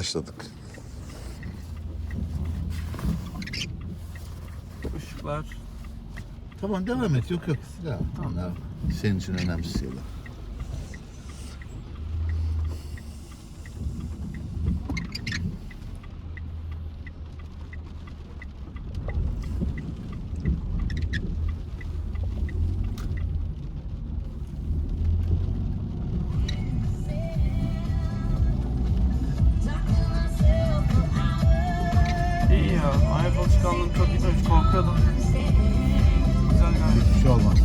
Başladık. Işıklar. Tamam devam et. Yok yok. Ya, bunlar senin için önemsiz şeyler. Alışkanlığım çok iyi. Korkuyordum. Güzel gayet. Hiçbir şey olmaz.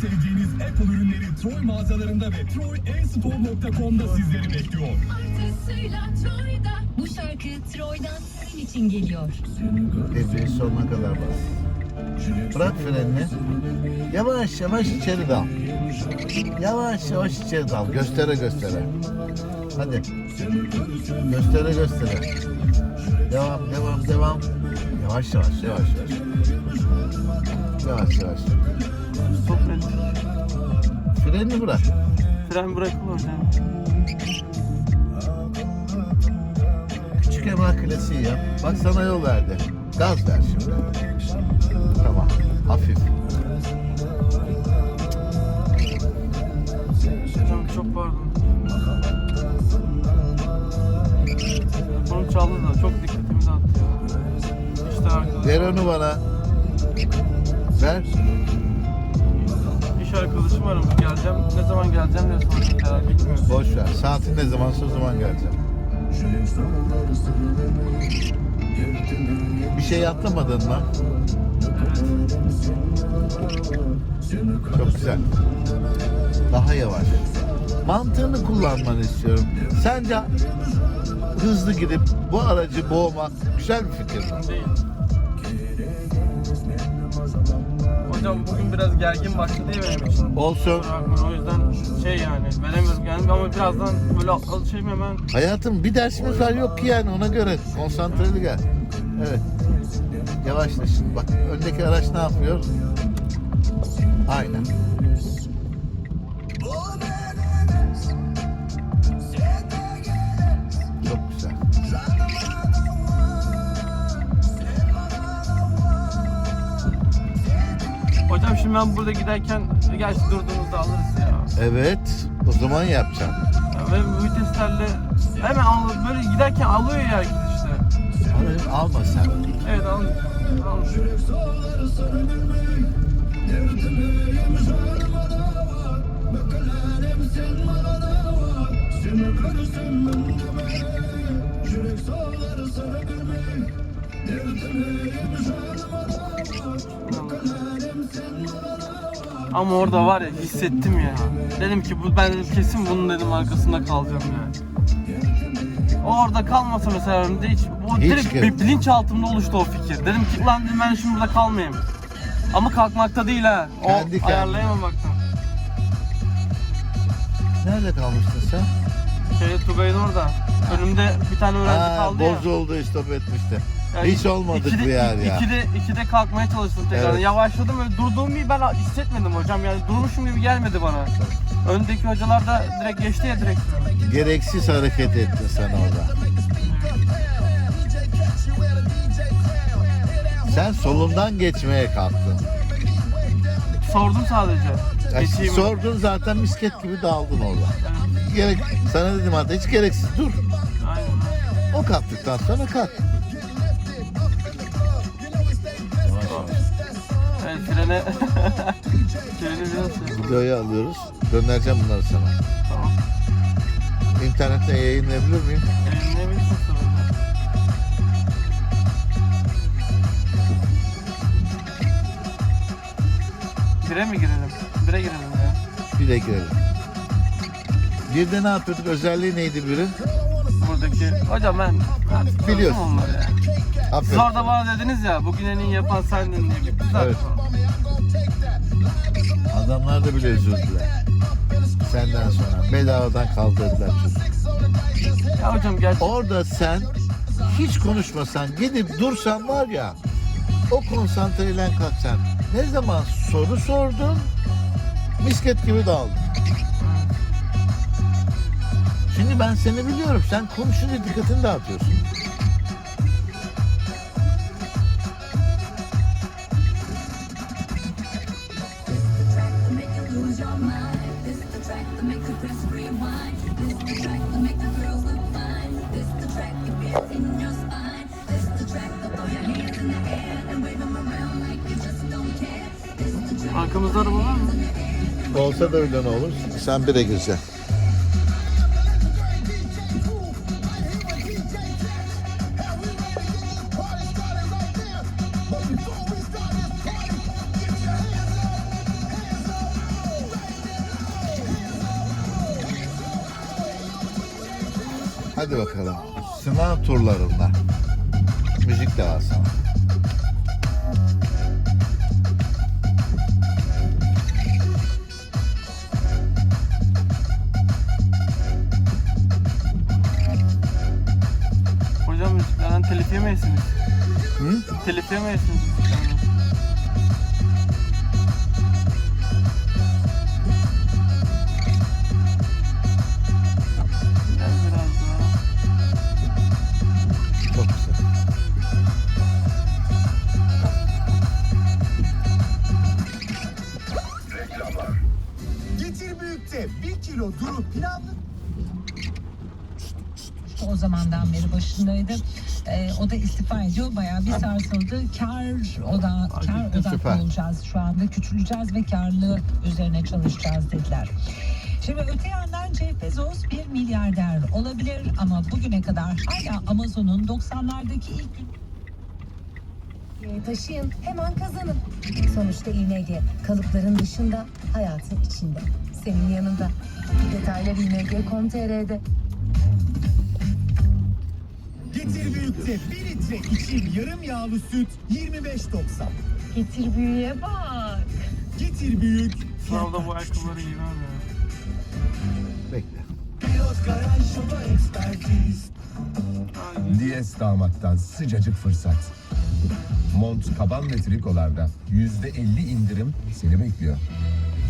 Sevdiğiniz Apple ürünleri Troy mağazalarında ve troyenstore.com'da sizleri bekliyor. Artısıyla Troy'da Bu şarkı Troy'dan senin için geliyor. Devreyi sonuna kadar bas. Bırak frenini. Yavaş yavaş içeri dal. Yavaş yavaş içeri dal. Göstere göstere. Hadi. Göstere göstere. Devam devam devam. Yavaş yavaş yavaş yavaş. Yavaş yavaş. Et. Freni bırak. Fren bırakılır hocam. Küçük Emrah klasiği yap. Bak sana yol verdi. Gaz ver şimdi. Tamam. Hafif. Hocam çok pardon. Telefonum çaldı da çok dikkatimi dağıttı ya. İşte arkadaş. Ver onu bana. Ver. İş arkadaşım aramış geleceğim. Ne zaman geleceğim diye soracak herhalde bilmiyorum. Boş ver. Saatin ne zamansa o zaman geleceğim. Bir şey atlamadın mı? Çok güzel. Daha yavaş. Mantığını kullanmanı istiyorum. Sence hızlı gidip bu aracı boğmak güzel bir fikir mi? Değil. Hocam bugün biraz gergin başladı ya benim için. Olsun. Kusura bakmayın, O yüzden şey yani veremiyorum yani ama birazdan böyle alışayım hemen. Hayatım bir dersimiz var yok ki yani ona göre konsantreli gel. Evet. Yavaşla şimdi bak öndeki araç ne yapıyor? Aynen. Hocam şimdi ben burada giderken gerçi durduğumuzda alırız ya. Evet. O zaman yapacaksın. Ya Ve bu viteslerle hemen al, böyle giderken alıyor ya herkes işte. Alma sen. Evet al. al. Ama orada var ya hissettim ya. Dedim ki bu ben kesin bunun dedim arkasında kalacağım yani. O orada kalmasa mesela önümde hiç bu Hiç direkt gerek bir bilinçaltımda oluştu o fikir. Dedim ki lan dedim ben şimdi burada kalmayayım. Ama kalkmakta değil ha. O Kendi kendine. ayarlayamamaktan. Nerede kalmıştın sen? Şey Tugay'ın orada. Önümde bir tane öğrenci Ha, kaldı ya. bozuldu istop etmişti. Yani Hiç olmadık ikide, bir yer ya. Ikide, ikide kalkmaya çalıştım tekrar. Evet. Yavaşladım öyle durduğumu bir ben hissetmedim hocam. Yani durmuşum gibi gelmedi bana. Öndeki hocalar da direkt geçti ya direkt. Gereksiz hareket ettin sen orada. Sen solundan geçmeye kalktın. Sordum sadece. Ya Geçeyim mi? sordun zaten misket gibi daldın orada. Gerek, sana dedim hatta hiç gereksiz dur. Aynen. O kalktıktan sonra kalk. Biraz şey. Videoyu alıyoruz. Göndereceğim bunları sana. Tamam. İnternette yayınlayabilir miyim? Bilsin sorun. Bire mi girelim? Bire girelim ya. Bir de girelim. Bir de ne yapıyorduk? Özelliği neydi birin? Buradaki. Hocam ben artık Biliyorsun. onları ya. Siz Aferin. orada bana dediniz ya bugün en iyi yapan sendin diye. Bitti zaten Evet. Adamlar da bile üzüldüler. Senden sonra. Bedavadan kaldırdılar çünkü. Ya hocam gerçekten Orada sen hiç konuşmasan gidip dursan var ya o konsantreyle kalksan ne zaman soru sordun misket gibi daldın. Şimdi ben seni biliyorum. Sen konuşunca dikkatini dağıtıyorsun. Arkamızda araba var mı? Olsa da öyle ne olur. Sen bire gireceksin. Hadi bakalım. Sınav turlarında. Müzik de var sana. Hocam müziklerden telif yemeyesiniz. Hı? Telif yemeyesiniz müziklerden. Getir büyükte 1 kilo duru pilavlı o zamandan beri başındaydı. Ee, o da istifa ediyor. Bayağı bir sarsıldı. Kar oda kar odaklı olacağız şu anda. Küçüleceğiz ve karlı üzerine çalışacağız dediler. Şimdi öte yandan Jeff Bezos bir milyarder olabilir ama bugüne kadar hala Amazon'un 90'lardaki ilk gün E, taşıyın hemen kazanın. Sonuçta İNG kalıpların dışında hayatın içinde. Senin yanında. Detaylar İNG.com.tr'de. Getir büyükte 1 litre içim yarım yağlı süt 25.90 Getir büyüye bak. Getir büyük Sınavda bu ayakkabıları giymem ya. Bekle. Diyes damattan sıcacık fırsat. Mont, kaban ve trikolarda %50 indirim seni bekliyor.